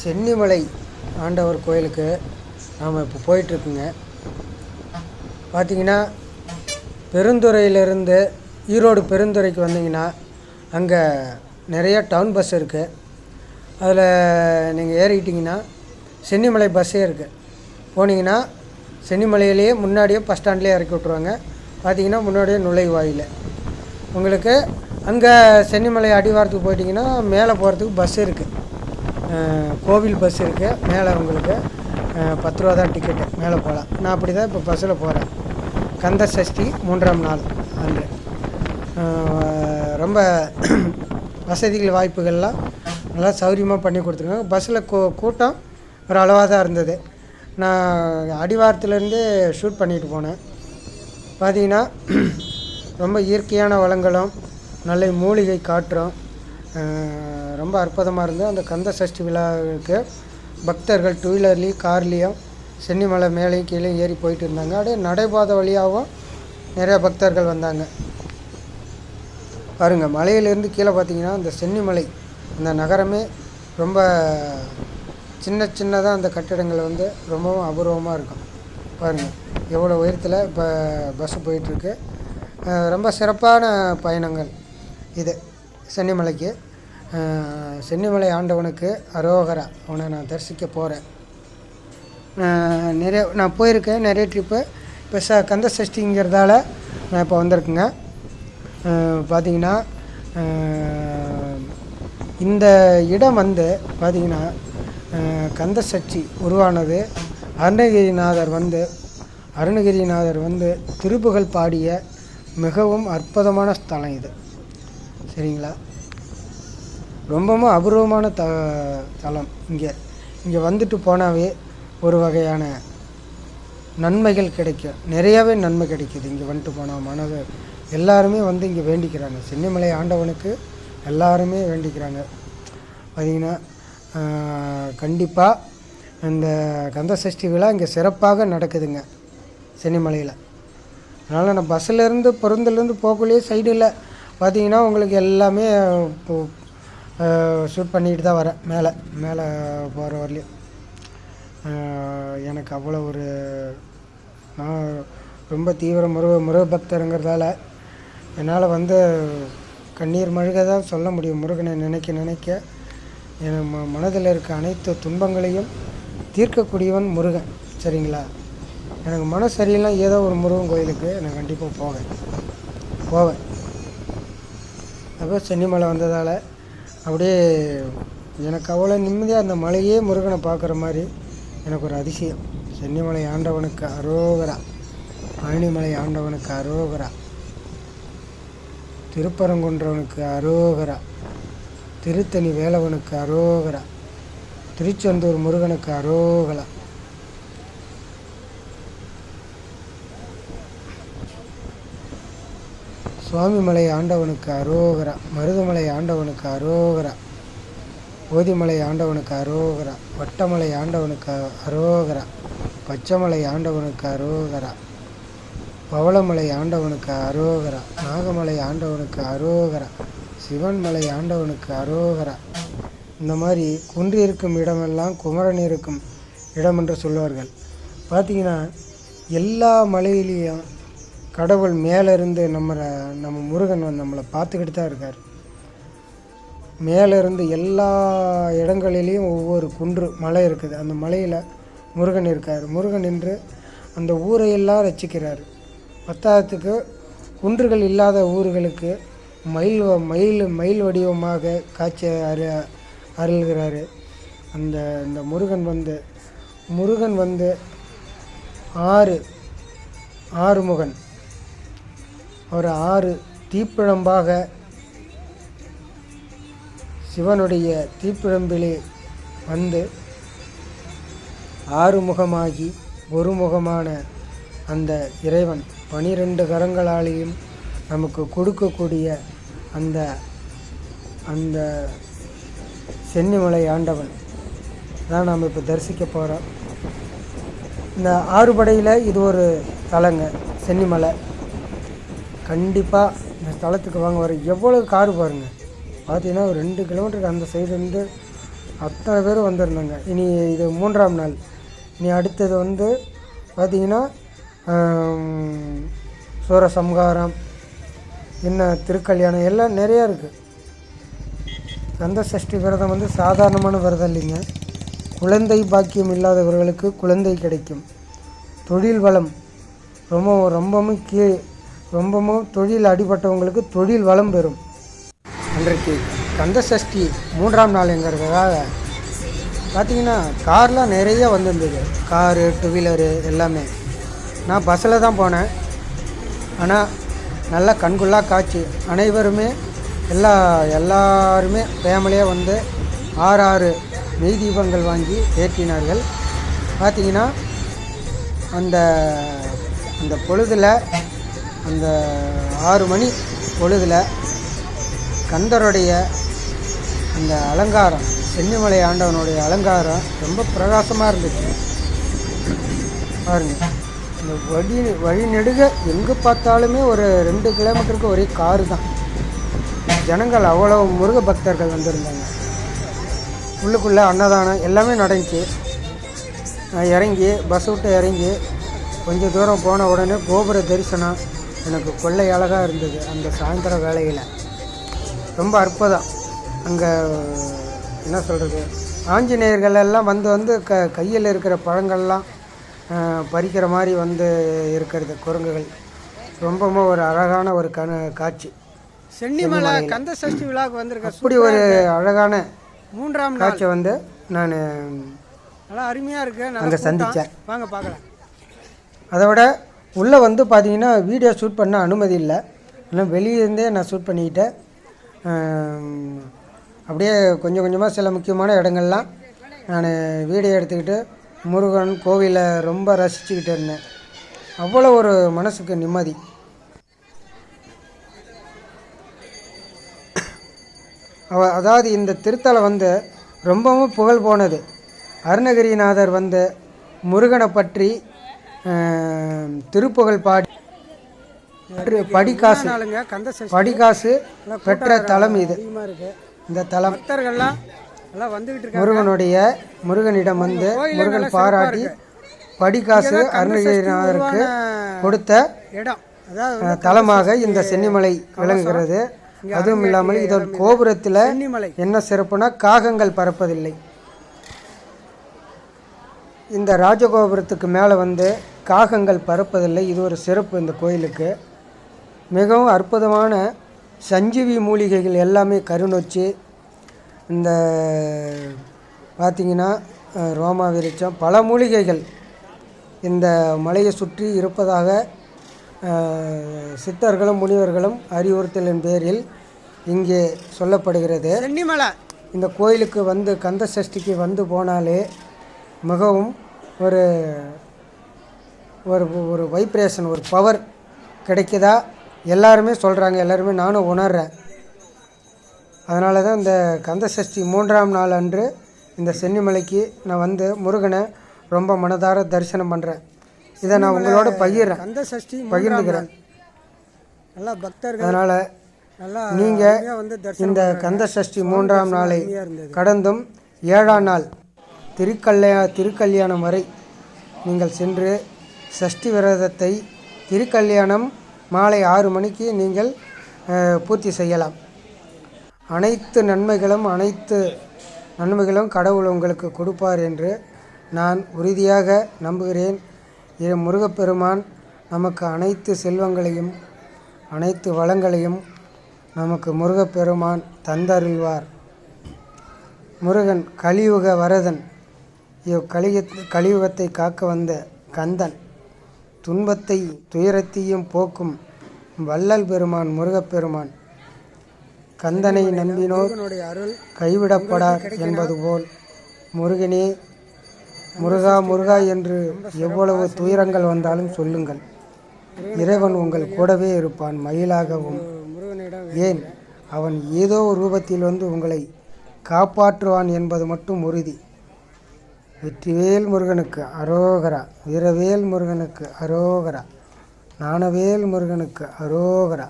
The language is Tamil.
சென்னிமலை ஆண்டவர் கோயிலுக்கு நாம் இப்போ போயிட்டுருக்குங்க. பார்த்தீங்கன்னா பெருந்துறையிலேருந்து ஈரோடு பெருந்துறைக்கு வந்தீங்கன்னா அங்கே நிறைய டவுன் பஸ் இருக்குது அதில் நீங்கள் ஏறிக்கிட்டிங்கன்னா சென்னிமலை பஸ்ஸே இருக்குது போனீங்கன்னா சென்னிமலையிலேயே முன்னாடியே பஸ் ஸ்டாண்ட்லேயே இறக்கி விட்ருவாங்க பார்த்தீங்கன்னா முன்னாடியே நுழைவாயில். உங்களுக்கு அங்கே சென்னிமலை அடிவாரத்துக்கு போயிட்டிங்கன்னா மேலே போகிறதுக்கு பஸ் இருக்குது கோவில் பஸ் இருக்குது மேலே உங்களுக்கு பத்து ரூபா தான் டிக்கெட்டு மேலே போகலாம். நான் அப்படி தான் இப்போ பஸ்ஸில் போகிறேன் கந்த சஷ்டி மூன்றாம் நாள் அன்று. ரொம்ப வசதிகள் வாய்ப்புகள்லாம் நல்லா சௌகரியமாக பண்ணி கொடுத்துருக்காங்க. பஸ்ஸில் கூ கூட்டம் ஒரு அளவாக தான் இருந்தது. நான் அடிவாரத்துலேருந்து ஷூட் பண்ணிட்டு போனேன். பார்த்தீங்கன்னா ரொம்ப இயற்கையான வளங்களும் நல்ல மூலிகை காற்றும் ரொம்ப அற்புதமாக இருந்தது அந்த கந்த சஷ்டி விழாவுக்கு பக்தர்கள் டூ வீலர்லேயும் கார்லேயும் சென்னிமலை மேலேயும் கீழே ஏறி போயிட்டு இருந்தாங்க. அப்படியே நடைபாதை வழியாகவும் நிறைய பக்தர்கள் வந்தாங்க. பாருங்கள் மலையிலேருந்து கீழே பார்த்தீங்கன்னா அந்த சென்னிமலை அந்த நகரமே ரொம்ப சின்ன சின்னதாக அந்த கட்டிடங்கள் வந்து ரொம்பவும் அபூர்வமாக இருக்கும். பாருங்கள் எவ்வளோ உயரத்தில் இப்போ பஸ்ஸு போயிட்டுருக்கு ரொம்ப சிறப்பான பயணங்கள் இது சென்னிமலைக்கு. சென்னிமலை ஆண்டவனுக்கு அரோகரா. அவனை நான் தரிசிக்க போகிறேன் நிறைய நான் போயிருக்கேன் நிறைய ட்ரிப்பு இப்போ ச கந்த சஷ்டிங்கிறதால நான் இப்போ வந்திருக்குங்க. பார்த்தீங்கன்னா இந்த இடம் வந்து பார்த்தீங்கன்னா கந்த சஷ்டி உருவானது. அருணகிரிநாதர் வந்து அருணகிரிநாதர் வந்து திருப்புகழ் பாடிய மிகவும் அற்புதமான ஸ்தலம் இது. சரிங்களா? ரொம்பவும் அபூர்வமான த தலம் இங்கே இங்கே வந்துட்டு போனாவே ஒரு வகையான நன்மைகள் கிடைக்கும். நிறையாவே நன்மை கிடைக்குது. இங்கே வந்துட்டு போனால் மனது எல்லாருமே வந்து இங்கே வேண்டிக்கிறாங்க. சென்னிமலை ஆண்டவனுக்கு எல்லாருமே வேண்டிக்கிறாங்க. பார்த்தீங்கன்னா கண்டிப்பாக இந்த கந்த சஷ்டி விழா இங்கே சிறப்பாக நடக்குதுங்க சென்னிமலையில். அதனால் நான் பஸ்ஸிலேருந்து பொருந்திலேருந்து போகக்குள்ளேயே சைடில் பார்த்தீங்கன்னா உங்களுக்கு எல்லாமே ஷூட் பண்ணிக்கிட்டு தான் வரேன். மேலே மேலே போகிற வரலையும் எனக்கு அவ்வளோ ஒரு நான் ரொம்ப தீவிர முருக முருக பக்தருங்கிறதால என்னால் வந்து கண்ணீர் மழுக தான் சொல்ல முடியும். முருகனை நினைக்க நினைக்க என் ம மனதில் இருக்க அனைத்து துன்பங்களையும் தீர்க்கக்கூடியவன் முருகன். சரிங்களா? எனக்கு மன சரியில்லை ஏதோ ஒரு முருகன் கோயிலுக்கு நான் கண்டிப்பாக போவேன். போவேன். அப்போ சென்னிமலை வந்ததால் அப்படியே எனக்கு அவ்வளோ நிம்மதியாக அந்த மலையே முருகனை பார்க்குற மாதிரி எனக்கு ஒரு அதிசயம். சென்னிமலை ஆண்டவனுக்கு அரோகரா. பழனிமலை ஆண்டவனுக்கு அரோகரா. திருப்பரங்குன்றவனுக்கு அரோகரா. திருத்தணி வேலவனுக்கு அரோகரா. திருச்செந்தூர் முருகனுக்கு அரோகரா. சுவாமிமலை ஆண்டவனுக்கு அரோகரா மருதமலை ஆண்டவனுக்கு அரோகரா ஓதிமலை ஆண்டவனுக்கு அரோகரா வட்டமலை ஆண்டவனுக்கு அரோகரா பச்சைமலை ஆண்டவனுக்கு அரோகரா பவளமலை ஆண்டவனுக்கு அரோகரா நாகமலை ஆண்டவனுக்கு அரோகரா சிவன்மலை ஆண்டவனுக்கு அரோகரா. இந்த மாதிரி குன்று இருக்கும் இடமெல்லாம் குமரன் இருக்கும் இடம் என்று சொல்வார்கள். பார்த்தீங்கன்னா எல்லா மலையிலையும் கடவுள் மேலேருந்து நம்மளை நம்ம முருகன் வந்து நம்மளை பார்த்துக்கிட்டு தான் இருக்கார். மேலேருந்து எல்லா இடங்களிலையும் ஒவ்வொரு குன்று மலை இருக்குது. அந்த மலையில் முருகன் இருக்கார். முருகன் நின்று அந்த ஊரையெல்லாம் ரசிக்கிறார். பத்தாயிரத்துக்கு குன்றுகள் இல்லாத ஊர்களுக்கு மயில் வ- மயில் மயில் வடிவமாக காட்சி அரு அருள்கிறாரு. அந்த இந்த முருகன் வந்து முருகன் வந்து ஆறு ஆறுமுகன். அவர் ஆறு தீப்பிழம்பாக சிவனுடைய தீப்பிழம்பிலே வந்து ஆறுமுகமாகி ஒருமுகமான அந்த இறைவன் பனிரெண்டு கரங்களாலேயும் நமக்கு கொடுக்கக்கூடிய அந்த அந்த சென்னிமலை ஆண்டவன். தான் நாம் இப்போ தரிசிக்க போகிறோம். இந்த ஆறுபடையில் இது ஒரு தலங்க சென்னிமலை. கண்டிப்பாக இந்த ஸ்தலத்துக்கு வாங்க வர எவ்வளோ காரு பாருங்கள் பார்த்தீங்கன்னா ஒரு ரெண்டு கிலோமீட்டருக்கு அந்த சைடுலேருந்து அத்தனை பேர் வந்திருந்தாங்க. இனி இது மூன்றாம் நாள். இனி அடுத்தது வந்து பார்த்திங்கன்னா சூரசம்ஹாரம் என்ன திருக்கல்யாணம் எல்லாம் நிறையா இருக்குது கந்த சஷ்டி விரதம் வந்து சாதாரணமான விரதம் இல்லைங்க. குழந்தை பாக்கியம் இல்லாதவர்களுக்கு குழந்தை கிடைக்கும். தொழில் வளம் ரொம்ப ரொம்பவும் கீழே ரொம்பவும் தொழில் அடிபட்டவங்களுக்கு தொழில் வளம் பெறும். அன்றைக்கு கந்த சஷ்டி மூன்றாம் நாளுங்கிறதுக்காக பார்த்தீங்கன்னா கார்லாம் நிறைய வந்திருந்தது. காரு டூ வீலரு எல்லாமே. நான் பஸ்ஸில் தான் போனேன். ஆனால் நல்லா கண்குள்ளா காட்சி. அனைவருமே எல்லா எல்லாருமே ஃபேமிலியாக வந்து ஆறு ஆறு நெய் தீபங்கள் வாங்கி ஏற்றினார்கள். பார்த்தீங்கன்னா அந்த அந்த பொழுதில் அந்த ஆறு மணி பொழுதில் கந்தருடைய அந்த அலங்காரம் சென்னிமலை ஆண்டவனுடைய அலங்காரம் ரொம்ப பிரகாசமாக இருந்துச்சு. பாருங்க. இந்த வழி வழிநெடுக எங்கே பார்த்தாலுமே ஒரு ரெண்டு கிலோமீட்டருக்கு ஒரே காரு தான். ஜனங்கள் அவ்வளோ முருக பக்தர்கள் வந்திருந்தாங்க. உள்ளுக்குள்ளே அன்னதானம் எல்லாமே நடந்துச்சு. நான் இறங்கி பஸ் விட்டு இறங்கி கொஞ்சம் தூரம் போன உடனே கோபுர தரிசனம் எனக்கு கொள்ளை அழகாக இருந்தது அந்த சாயந்தர வேளையில். ரொம்ப அற்புதம். அங்கே என்ன சொல்கிறது ஆஞ்சநேயர்கள் எல்லாம் வந்து வந்து க கையில் இருக்கிற பழங்கள்லாம் பறிக்கிற மாதிரி வந்து இருக்கிறது குரங்குகள். ரொம்பவும் ஒரு அழகான ஒரு கண காட்சி. சென்னிமலை கந்த சஷ்டி விழாவுக்கு வந்திருக்க அப்படி ஒரு அழகான மூன்றாம் காட்சியை வந்து நான் நல்லா அருமையாக இருக்கு. அங்கே. சந்தித்தேன் வாங்க பார்க்கலாம். அதை விட உள்ளே வந்து பார்த்தீங்கன்னா வீடியோ ஷூட் பண்ண அனுமதி இல்லை. ஆனால் வெளியே இருந்தே நான் ஷூட் பண்ணிக்கிட்டேன் அப்படியே கொஞ்சம் கொஞ்சமாக சில முக்கியமான இடங்கள்லாம் நான் வீடியோ எடுத்துக்கிட்டு முருகன் கோவிலை ரொம்ப ரசிச்சுக்கிட்டு இருந்தேன். அவ்வளோ ஒரு மனசுக்கு நிம்மதி. அவ அதாவது இந்த திருத்தலம் வந்து ரொம்பவும் புகழ் போனது. அருணகிரிநாதர் வந்து முருகனை பற்றி திருப்புகழ் பாடி படிக்காசு படிகாசு பெற்ற தலம் இது. இந்த தலம். முருகனுடைய முருகனிடம் வந்து முருகன் பாராட்டி படிகாசு அருணகிரிநாதருக்கு கொடுத்த தலமாக இந்த சென்னிமலை விளங்குகிறது. அதுவும் இல்லாமல் இதன் கோபுரத்தில் என்ன சிறப்புனா காகங்கள் பறப்பதில்லை இந்த ராஜகோபுரத்துக்கு மேலே வந்து காகங்கள் பறப்பதில்லை. இது ஒரு சிறப்பு இந்த கோயிலுக்கு. மிகவும் அற்புதமான சஞ்சீவி மூலிகைகள் எல்லாமே கருநொச்சி. இந்த பார்த்திங்கன்னா ரோமா விருட்சம். பல மூலிகைகள் இந்த மலையை சுற்றி இருப்பதாக சித்தர்களும் முனிவர்களும் அறிவுறுத்தலின் பேரில் இங்கே சொல்லப்படுகிறது. இந்த கோயிலுக்கு வந்து கந்த சஷ்டிக்கு வந்து போனாலே மிகவும் ஒரு ஒரு ஒரு வைப்ரேஷன் ஒரு பவர் கிடைக்குதா? எல்லாருமே சொல்கிறாங்க எல்லாருமே நானும் உணர்றேன். அதனால தான் இந்த கந்த சஷ்டி மூன்றாம் நாள் அன்று இந்த சென்னிமலைக்கு நான் வந்து முருகனை ரொம்ப மனதார தரிசனம் பண்ணுறேன் இதை நான் உங்களோட பகிர்றேன். கந்த சஷ்டி பகிர்ந்துக்கிறேன். நல்லா பக்தர்கள் அதனால் நல்லா நீங்கள் இந்த கந்த சஷ்டி மூன்றாம் நாளை கடந்தும் ஏழாம் நாள் திருக்கல்யா திருக்கல்யாணம் வரை நீங்கள் சென்று சஷ்டி விரதத்தை திருக்கல்யாணம் மாலை ஆறு மணிக்கு நீங்கள் பூர்த்தி செய்யலாம். அனைத்து நன்மைகளும் அனைத்து நன்மைகளும் கடவுள் உங்களுக்கு கொடுப்பார் என்று நான் உறுதியாக நம்புகிறேன். இது முருகப்பெருமான் நமக்கு அனைத்து செல்வங்களையும் அனைத்து வளங்களையும் நமக்கு முருகப்பெருமான் தந்தருள்வார். முருகன் கலியுக வரதன் இவ் கலிய கலியுகத்தை காக்க வந்த கந்தன். துன்பத்தை துயரத்தையும் போக்கும் வள்ளல் பெருமான் முருகப்பெருமான். கந்தனை நம்பினோர் அருள் கைவிடப்படார் என்பது போல் முருகனே முருகா முருகா என்று எவ்வளவு துயரங்கள் வந்தாலும் சொல்லுங்கள். இறைவன் உங்கள் கூடவே இருப்பான் மயிலாகவும். ஏன்? அவன் ஏதோ ஒரு ரூபத்தில் வந்து உங்களை காப்பாற்றுவான் என்பது மட்டும் உறுதி. வெற்றிவேல் முருகனுக்கு அரோகரா வீரவேல் முருகனுக்கு அரோகரா ஞானவேல் முருகனுக்கு அரோகரா.